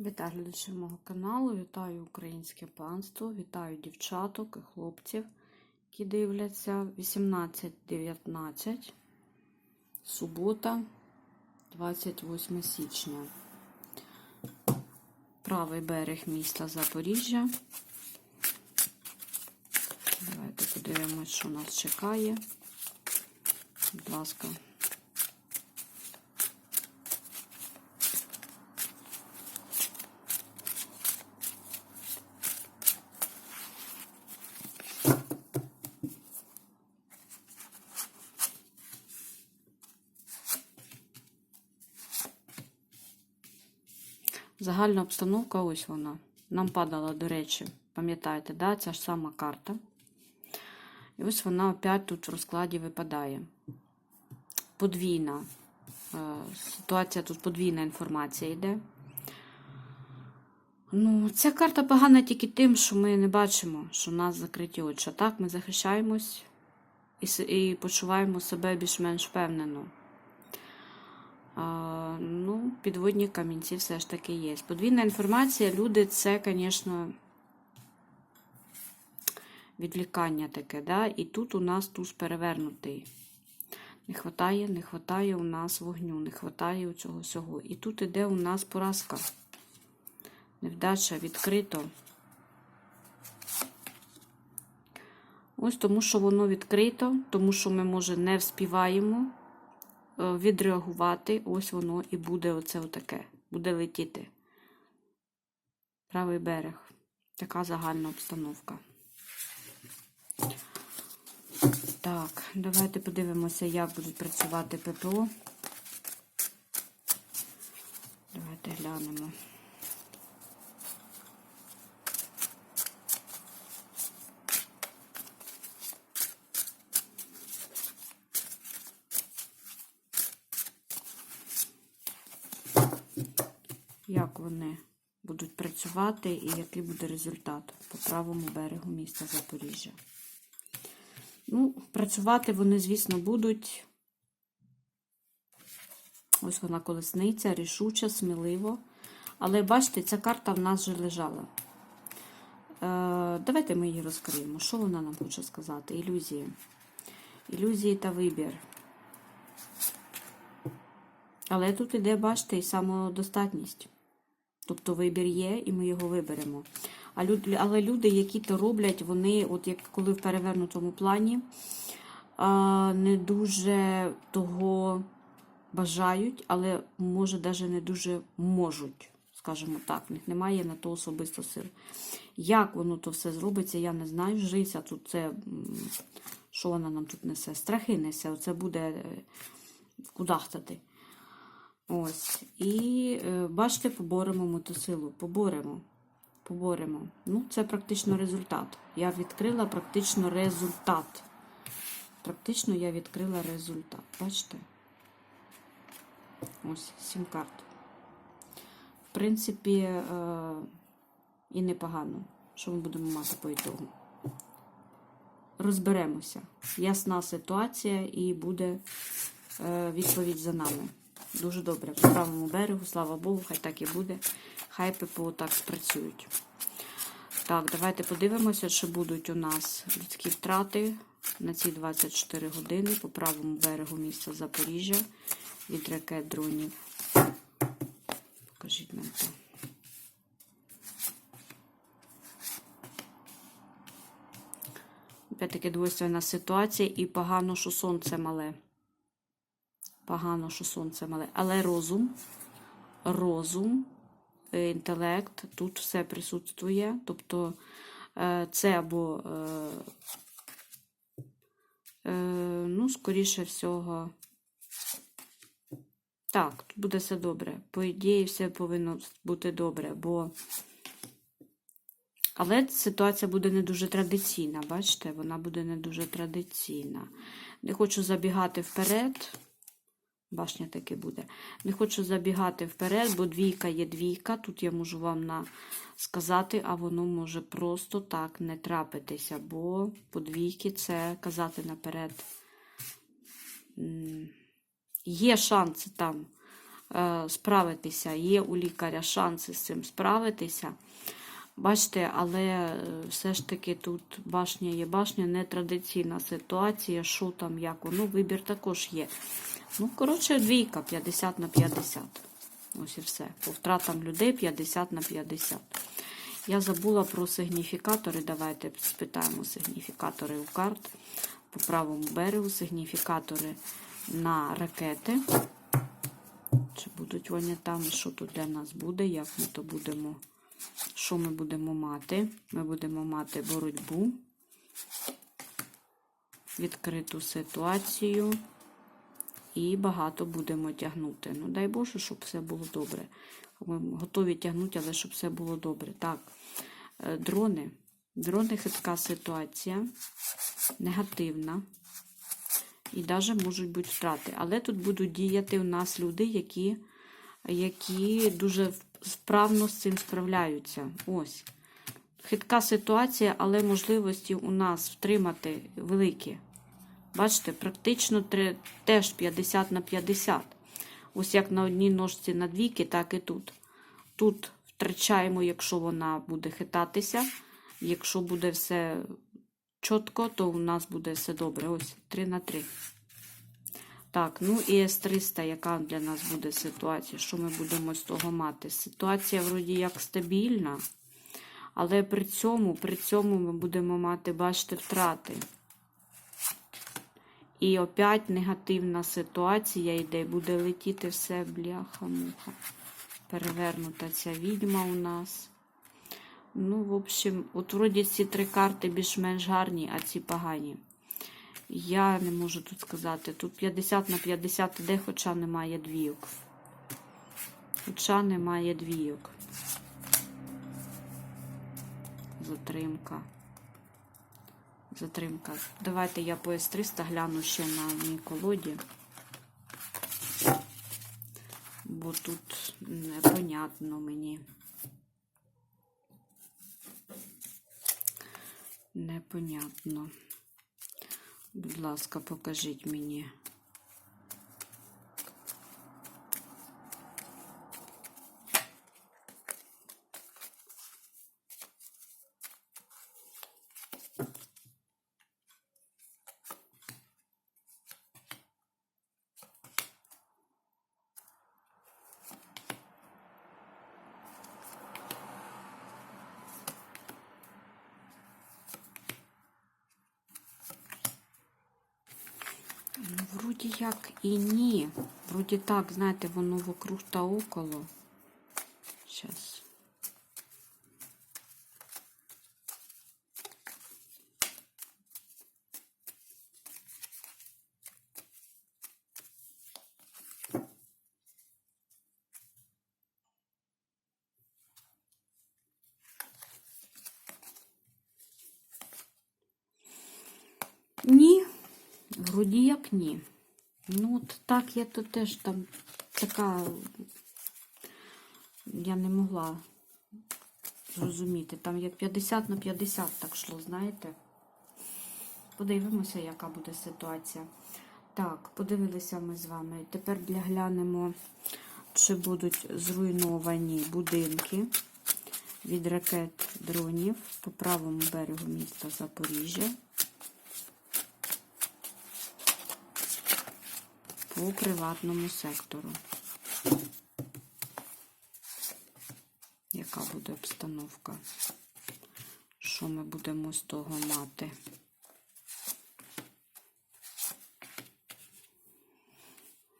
Вітаю глядачів мого каналу, вітаю українське панство, вітаю дівчаток і хлопців, які дивляться 18-19, субота, 28 січня. Правий берег міста Запоріжжя. Давайте подивимось, що нас чекає. Будь ласка. Загальна обстановка, ось вона. Нам падала, до речі, пам'ятаєте, да? ця ж сама карта. І ось вона опять тут в розкладі випадає. Подвійна. е, Ситуація тут подвійна інформація йде. Ну, ця карта погана тільки тим, що ми не бачимо, що в нас закриті очі. Так, ми захищаємось і почуваємо себе більш-менш впевнено. Ну, підводні камінці все ж таки є. Подвійна інформація, люди, це, звісно, відвлікання таке, да? І тут у нас туз перевернутий. Не хватає, не хватає у нас вогню, не хватає у цього всього. І тут іде у нас поразка. Невдача відкрито. Ось тому, що воно відкрито, тому що ми, може, не вспіваємо відреагувати. Ось воно і буде оце отаке. Буде летіти. Правий берег. Така загальна обстановка. Так, давайте подивимося, як будуть працювати ППО. Давайте глянемо. Вони будуть працювати і який буде результат по правому берегу міста Запоріжжя. Ну, працювати вони, звісно, будуть. Ось вона колесниця, рішуча, сміливо. Але бачите, ця карта в нас вже лежала. Е, давайте ми її розкриємо. Що вона нам хоче сказати? Ілюзії. Ілюзії та вибір. Але тут іде, бачите, і самодостатність. Тобто вибір є, і ми його виберемо. А люд, але люди, які то роблять, вони, от як коли в перевернутому плані, не дуже того бажають, але може навіть не дуже можуть, скажімо так, в них немає на то особисто сил. Як воно то все зробиться, я не знаю. Жриця тут це, що вона нам тут несе? Страхи несе, оце буде е, кудахтати. Ось. І е, бачите, поборемо мотосилу. Поборемо. Поборемо. Ну, це практично результат. Я відкрила практично результат. Практично я відкрила результат. Бачите? Ось, сім карт. В принципі, е, і непогано. Що ми будемо мати по ітогу? Розберемося. Ясна ситуація і буде е, відповідь за нами. Дуже добре. По правому берегу, слава Богу, хай так і буде. Хай ППО так спрацюють. Так, давайте подивимося, чи будуть у нас людські втрати на ці 24 години по правому берегу міста Запоріжжя від ракет дронів. Покажіть нам це. Опять-таки двойственна ситуація і погано, що сонце мале. Погано, що сонце мале. Але розум, розум, е, інтелект, тут все присутствує. Тобто е, це або, е, ну, скоріше всього, так, тут буде все добре. По ідеї, все повинно бути добре, бо. Але ситуація буде не дуже традиційна, бачите, вона буде не дуже традиційна. Не хочу забігати вперед. Башня таки буде. Не хочу забігати вперед, бо двійка є двійка. Тут я можу вам на... сказати, а воно може просто так не трапитися, бо по двійки це казати наперед. Є шанси там е, справитися. Є у лікаря шанси з цим справитися. Бачите, але е, все ж таки тут башня є башня, нетрадиційна ситуація, що там, як воно, вибір також є. Ну, коротше, двійка 50 на 50. Ось і все. По втратам людей 50 на 50. Я забула про сигніфікатори. Давайте спитаємо сигніфікатори у карт. По правому берегу сигніфікатори на ракети. Чи будуть вони там? Що тут для нас буде? Як ми то будемо? Що ми будемо мати? Ми будемо мати боротьбу, відкриту ситуацію і багато будемо тягнути. Ну, дай Боже, щоб все було добре. Ми готові тягнути, але щоб все було добре. Так, е, дрони. Дрони хитка ситуація, негативна. І навіть можуть бути втрати. Але тут будуть діяти у нас люди, які, які дуже вправно з цим справляються. Ось. Хитка ситуація, але можливості у нас втримати великі. Бачите, практично теж 50 на 50. Ось як на одній ножці на двійки, так і тут. Тут втрачаємо, якщо вона буде хитатися. Якщо буде все чітко, то у нас буде все добре. Ось 3 на 3. Так, ну і С-300, яка для нас буде ситуація? Що ми будемо з того мати? Ситуація, вроді як стабільна, але при цьому, при цьому ми будемо мати, бачите, втрати. І опять негативна ситуація йде, буде летіти все бляха-муха. Перевернута ця відьма у нас. Ну, в общем, от вроді ці три карти більш-менш гарні, а ці погані. Я не можу тут сказати. Тут 50 на 50 іде, хоча немає двійок. Хоча немає двійок. Затримка. Затримка. Давайте я по С300 гляну ще на одній колоді. Бо тут непонятно мені. Непонятно. Будь ласка, покажіть мені. Ну, вроді як і ні. Вроді так, знаєте, воно вокруг та около. Зараз. Ні, Вроді як ні. Ну, от так я то теж там така. Я не могла зрозуміти. Там як 50 на 50 так йшло, знаєте? Подивимося, яка буде ситуація. Так, подивилися ми з вами. Тепер глянемо, чи будуть зруйновані будинки від ракет дронів по правому берегу міста Запоріжжя. По приватному сектору. Яка буде обстановка? Що ми будемо з того мати?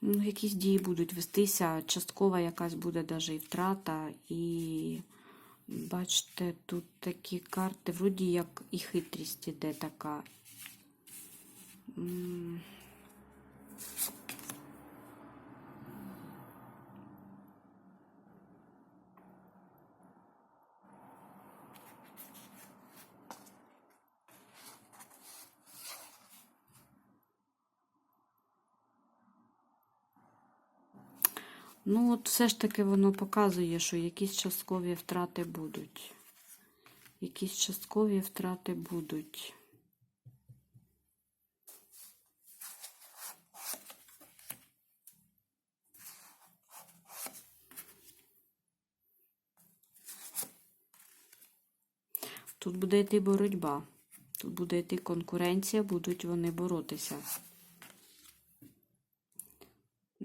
Ну, якісь дії будуть вестися, часткова якась буде навіть і втрата, і бачите, тут такі карти, вроді як і хитрість іде така. Ну, от все ж таки воно показує, що якісь часткові втрати будуть. Якісь часткові втрати будуть. Тут буде йти боротьба, тут буде йти конкуренція, будуть вони боротися.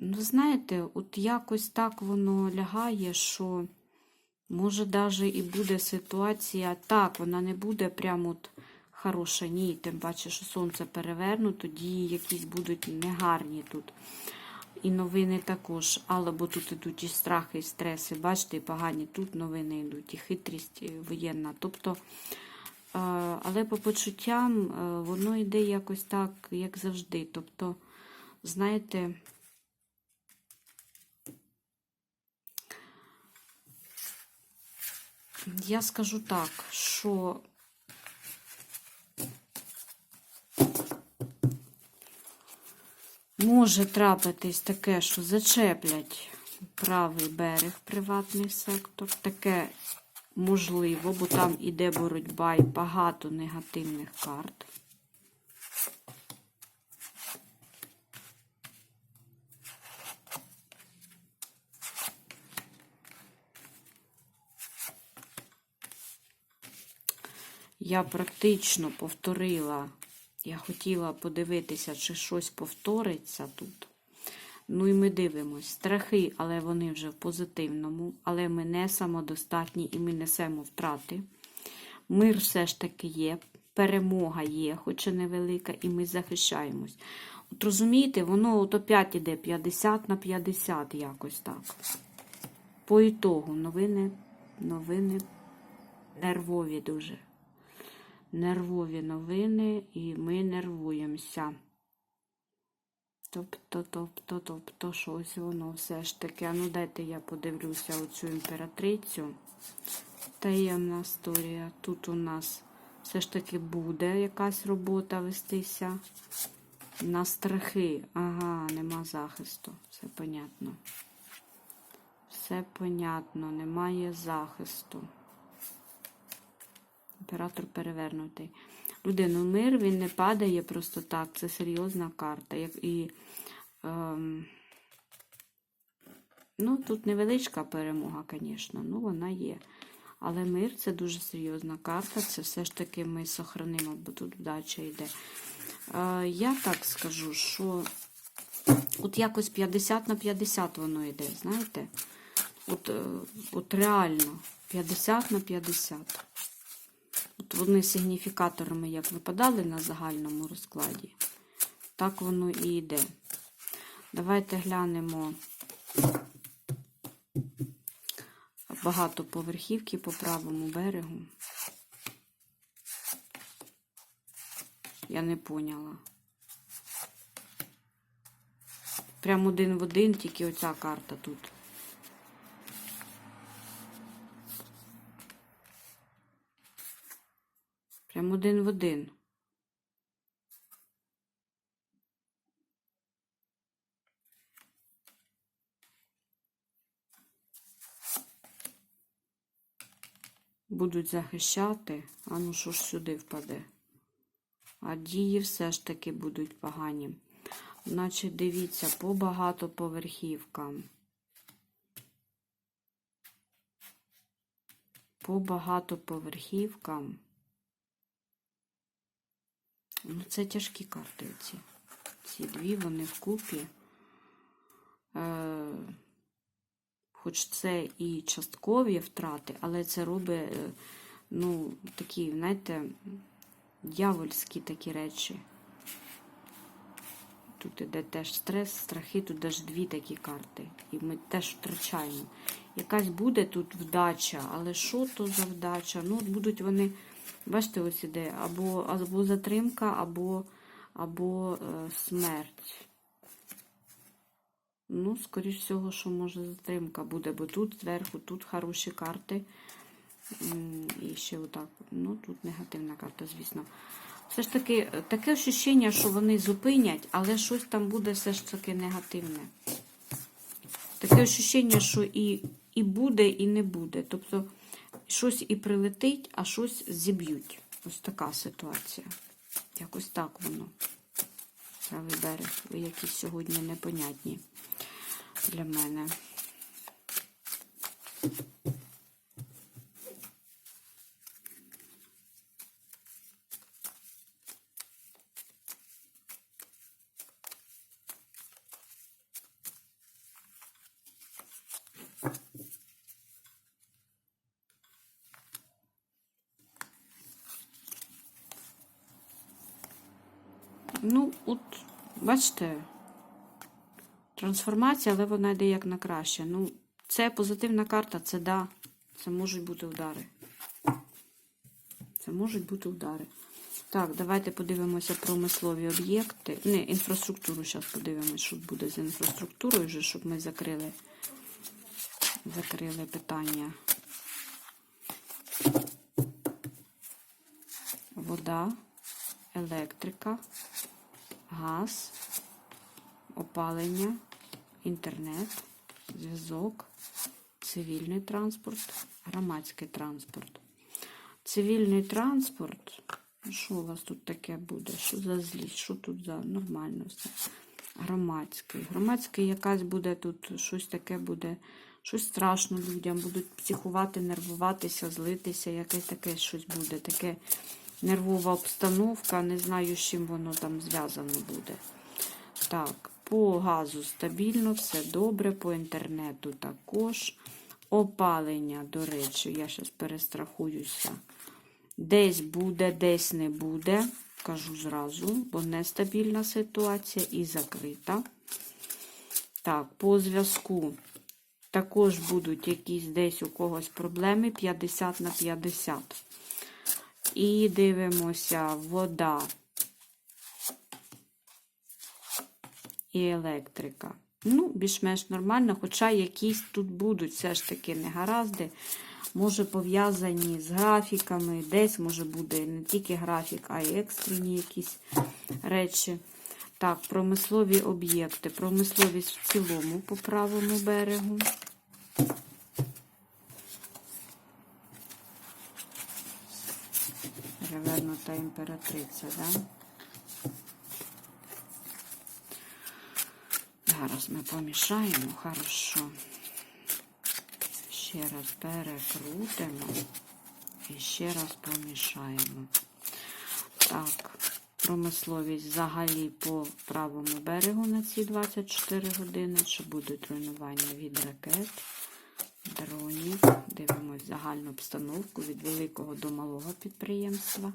Ну, знаєте, от якось так воно лягає, що може навіть і буде ситуація, так, вона не буде прямо от хороша, ні, тим паче, що сонце перевернуто, дії якісь будуть негарні тут. І новини також, але бо тут ідуть і страхи, і стреси, бачите, і погані тут новини йдуть, і хитрість і воєнна. Тобто, е, але по почуттям е, воно йде якось так, як завжди. Тобто, знаєте, я скажу так, що може трапитись таке, що зачеплять правий берег, приватний сектор. Таке можливо, бо там іде боротьба і багато негативних карт. Я практично повторила, я хотіла подивитися, чи щось повториться тут. Ну і ми дивимось. Страхи, але вони вже в позитивному, але ми не самодостатні і ми несемо втрати. Мир все ж таки є, перемога є, хоч і невелика, і ми захищаємось. От розумієте, воно от опять іде 50 на 50 якось так. По ітогу новини, новини нервові дуже. Нервові новини, і ми нервуємося. Тобто, тобто, тобто, щось воно все ж таки. А ну дайте я подивлюся оцю імператрицю. Таємна історія. Тут у нас все ж таки буде якась робота вестися. На страхи. Ага, нема захисту. Все понятно. Все понятно, немає захисту. Імператор перевернутий. Людину мир, він не падає просто так. Це серйозна карта. І, ем, ну, тут невеличка перемога, звісно, ну вона є. Але мир це дуже серйозна карта. Це все ж таки ми сохранимо, бо тут вдача йде. Е, я так скажу, що от якось 50 на 50 воно йде, знаєте? От, е, от реально 50 на 50. От вони сигніфікаторами як випадали на загальному розкладі, так воно і йде. Давайте глянемо багатоповерхівки по правому берегу. Я не поняла. Прям один в один, тільки оця карта тут. Прям один в один. Будуть захищати, а ну що ж сюди впаде? А дії все ж таки будуть погані. Значить, дивіться, по багатоповерхівкам. По багатоповерхівкам. Ну, це тяжкі карти ці. Ці дві, вони вкупі. Е, хоч це і часткові втрати, але це робить, е, ну, такі, знаєте, дьявольські такі речі. Тут іде теж стрес, страхи, тут теж дві такі карти. І ми теж втрачаємо. Якась буде тут вдача, але що то за вдача? Ну, от будуть вони. Бачите, ось іде або або затримка, або або е, смерть. Ну, скоріш всього, що може затримка буде, бо тут зверху, тут хороші карти. І ще отак. Ну, тут негативна карта, звісно. Все ж таки, таке ощущення, що вони зупинять, але щось там буде все ж таки негативне. Таке ощущення, що і, і буде, і не буде. Тобто щось і прилетить, а щось зіб'ють. Ось така ситуація. Якось так воно. Правий берег. Ви якісь сьогодні непонятні для мене. Ну, от, бачите, трансформація, але вона йде як на краще. Ну, це позитивна карта, це да. Це можуть бути удари. Це можуть бути удари. Так, давайте подивимося промислові об'єкти. Не, інфраструктуру зараз подивимося, що буде з інфраструктурою, вже, щоб ми закрили, закрили питання. Вода, електрика, газ, опалення, інтернет, зв'язок, цивільний транспорт, громадський транспорт. Цивільний транспорт. Що у вас тут таке буде? Що за злість? Що тут за нормально все? Громадський. Громадський якась буде тут, щось таке буде, щось страшно людям, будуть психувати, нервуватися, злитися, якесь таке щось буде. Таке нервова обстановка, не знаю, з чим воно там зв'язано буде. Так, по газу стабільно, все добре, по інтернету також. Опалення, до речі, я зараз перестрахуюся. Десь буде, десь не буде. Кажу зразу, бо нестабільна ситуація і закрита. Так, по зв'язку також будуть якісь десь у когось проблеми 50 на 50. І дивимося, вода і електрика. Ну, більш-менш нормально, хоча якісь тут будуть все ж таки негаразди. Може пов'язані з графіками, десь може буде не тільки графік, а й екстрені якісь речі. Так, промислові об'єкти. Промисловість в цілому по правому берегу. Перевернута імператриця, да? Зараз ми помішаємо, хорошо. Ще раз перекрутимо і ще раз помішаємо. Так, промисловість взагалі по правому берегу на ці 24 години. Чи будуть руйнування від ракет, дронів. Дивимось загальну обстановку від великого до малого підприємства.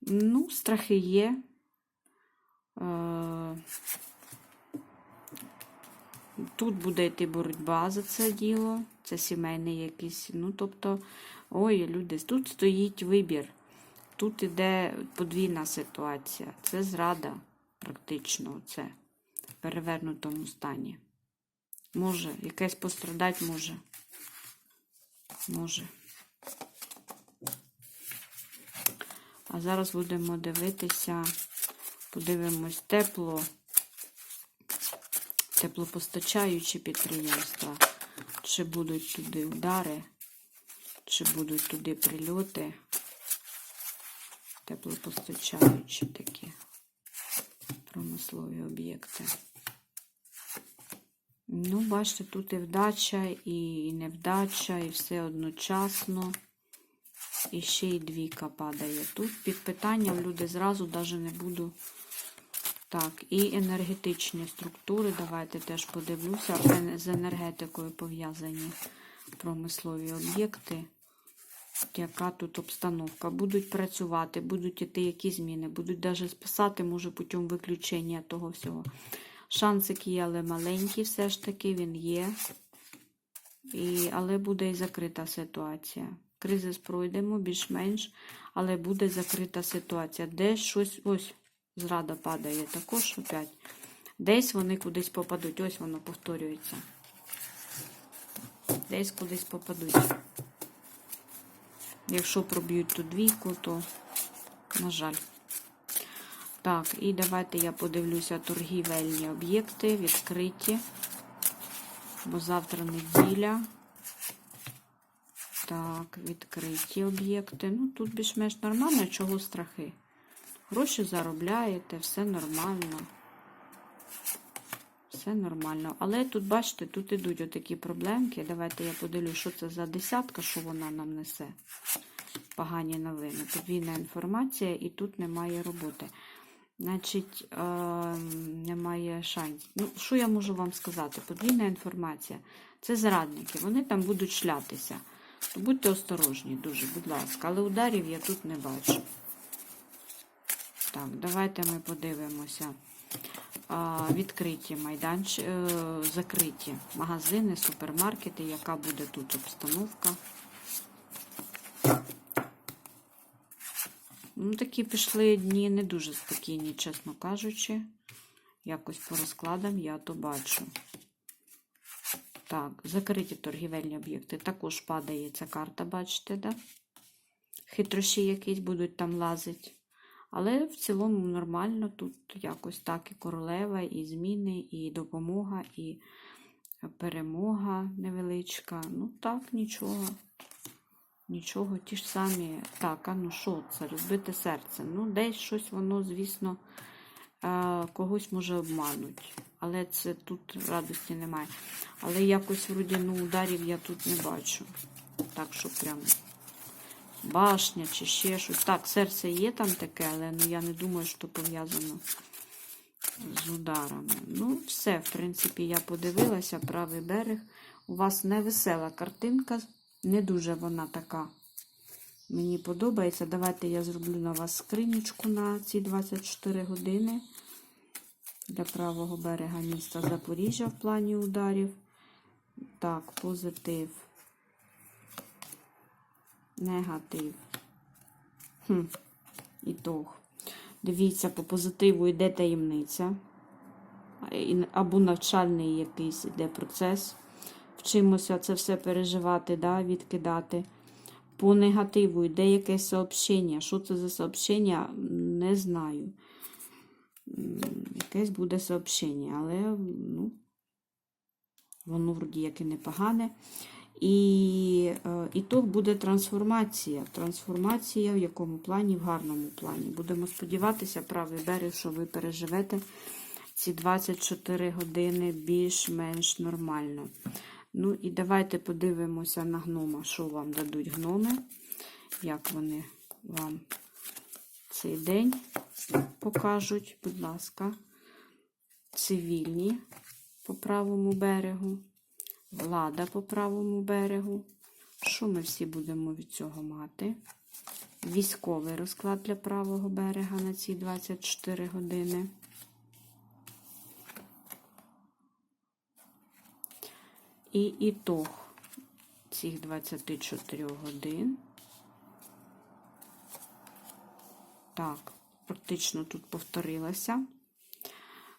Ну, страхи є. Е, Тут буде йти боротьба за це діло. Це сімейний якийсь. Ну, тобто, ой, люди, тут стоїть вибір. Тут іде подвійна ситуація. Це зрада, практично, це в перевернутому стані. Може, якесь пострадати може. Може. А зараз будемо дивитися, подивимось тепло, теплопостачаючі підприємства, чи будуть туди удари, чи будуть туди прильоти. Теплопостачаючі такі промислові об'єкти. Ну, бачите, тут і вдача, і невдача, і все одночасно. І ще й двійка падає. Тут під питанням люди зразу навіть не буду. Так, і енергетичні структури. Давайте теж подивлюся. З енергетикою пов'язані промислові об'єкти. Яка тут обстановка? Будуть працювати, будуть іти які зміни, будуть навіть списати, може, путем виключення того всього. Шансик є, але маленький, все ж таки він є. І, але буде і закрита ситуація. Кризис пройдемо більш-менш, але буде закрита ситуація. Десь щось, ось, зрада падає також опять. Десь вони кудись попадуть. Ось воно повторюється. Десь кудись попадуть. Якщо проб'ють ту двійку, то, на жаль. Так, і давайте я подивлюся торгівельні об'єкти відкриті. Бо завтра неділя. Так, відкриті об'єкти. Ну, тут більш-менш нормально, чого страхи. Гроші заробляєте, все нормально. Все нормально. Але тут, бачите, тут ідуть отакі проблемки. Давайте я подивлюсь, що це за десятка, що вона нам несе. Погані новини. Подвійна інформація, і тут немає роботи. Значить, е, немає шансів. Ну, що я можу вам сказати? Подвійна інформація. Це зрадники. Вони там будуть шлятися. То будьте осторожні, дуже, будь ласка. Але ударів я тут не бачу. Так, давайте ми подивимося. А, відкриті майданчики, закриті магазини, супермаркети, яка буде тут обстановка. Ну, такі пішли дні не дуже спокійні, чесно кажучи. Якось по розкладам я то бачу. Так, закриті торгівельні об'єкти. Також падає ця карта, бачите, да? Хитрощі якісь будуть там лазити. Але в цілому нормально. Тут якось так і королева, і зміни, і допомога, і перемога невеличка. Ну так, нічого. Нічого, ті ж самі. Так, а ну що це? Розбите серце. Ну, десь щось воно, звісно, е, когось може обмануть. Але це тут радості немає. Але якось вроді ну, ударів я тут не бачу. Так, що прям башня чи ще щось. Так, серце є там таке, але ну, я не думаю, що пов'язано з ударами. Ну, все, в принципі, я подивилася, правий берег. У вас невесела картинка, не дуже вона така. Мені подобається. Давайте я зроблю на вас скринічку на ці 24 години для правого берега міста Запоріжжя в плані ударів. Так, позитив. Негатив. Хм. Ітог. Дивіться, по позитиву йде таємниця. Або навчальний якийсь іде процес. Вчимося це все переживати, да, відкидати. По негативу йде якесь сообщення. Що це за сообщення? Не знаю. Якесь буде сообщення, але ну, воно вроді як і непогане. І е, ітог буде трансформація. Трансформація в якому плані? В гарному плані. Будемо сподіватися, правий берег, що ви переживете ці 24 години більш-менш нормально. Ну і давайте подивимося на гнома, що вам дадуть гноми, як вони вам цей день покажуть, будь ласка, цивільні по правому берегу, влада по правому берегу. Що ми всі будемо від цього мати? Військовий розклад для правого берега на ці 24 години. І ітог цих 24 годин. Так, практично тут повторилося.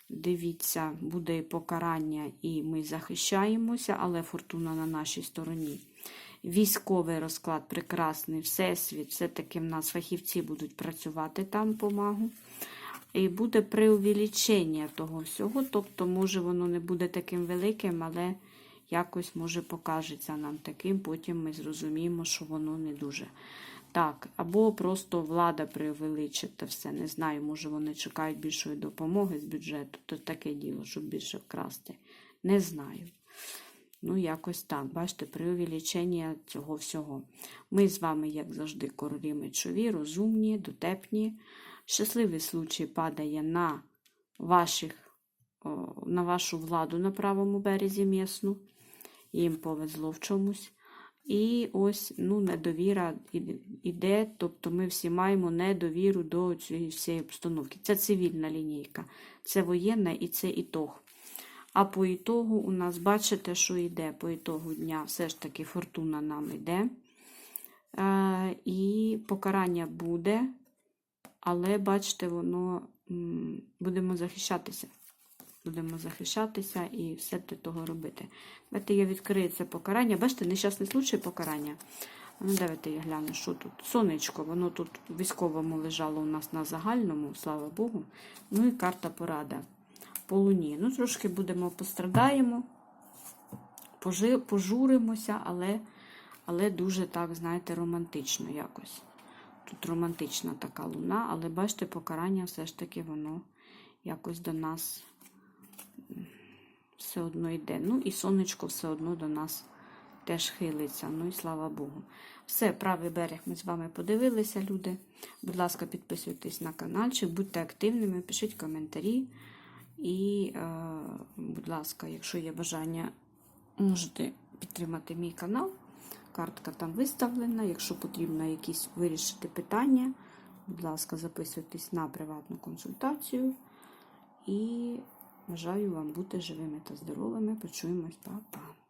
Дивіться, буде і покарання, і ми захищаємося, але фортуна на нашій стороні. Військовий розклад прекрасний, всесвіт, все-таки в нас фахівці будуть працювати там по магу. І буде преувеличення того всього. Тобто, може, воно не буде таким великим, але якось може покажеться нам таким, потім ми зрозуміємо, що воно не дуже. Так, або просто влада преувеличить та все. Не знаю, може вони чекають більшої допомоги з бюджету, то таке діло, щоб більше вкрасти. Не знаю. Ну, якось так, бачите, преувеличення цього всього. Ми з вами, як завжди, королі мечові, розумні, дотепні. Щасливий случай падає на, ваших, на вашу владу на правому березі місну. Їм повезло в чомусь. І ось ну, недовіра іде- тобто ми всі маємо недовіру до цієї всієї обстановки. Це цивільна лінійка, це воєнна і це ітог. А по ітогу у нас, бачите, що йде по ітогу дня, все ж таки фортуна нам йде. Е, і покарання буде, але бачите, воно будемо захищатися. Будемо захищатися і все для того робити. Давайте я відкрию це покарання. Бачите, нещасний случай покарання. Ну, давайте я гляну, що тут. Сонечко, воно тут військовому лежало у нас на загальному, слава Богу. Ну і карта порада по луні. Ну, трошки будемо пострадаємо, пожуримося, але, але дуже так, знаєте, романтично якось. Тут романтична така луна, але бачите, покарання все ж таки воно якось до нас все одно йде. Ну і сонечко все одно до нас теж хилиться. Ну і слава Богу. Все, правий берег ми з вами подивилися, люди. Будь ласка, підписуйтесь на каналчик, будьте активними, пишіть коментарі. І, е, будь ласка, якщо є бажання, можете підтримати мій канал. Картка там виставлена. Якщо потрібно якісь вирішити питання, Будь ласка, записуйтесь на приватну консультацію. І бажаю вам бути живими та здоровими. Почуємось, Па-па.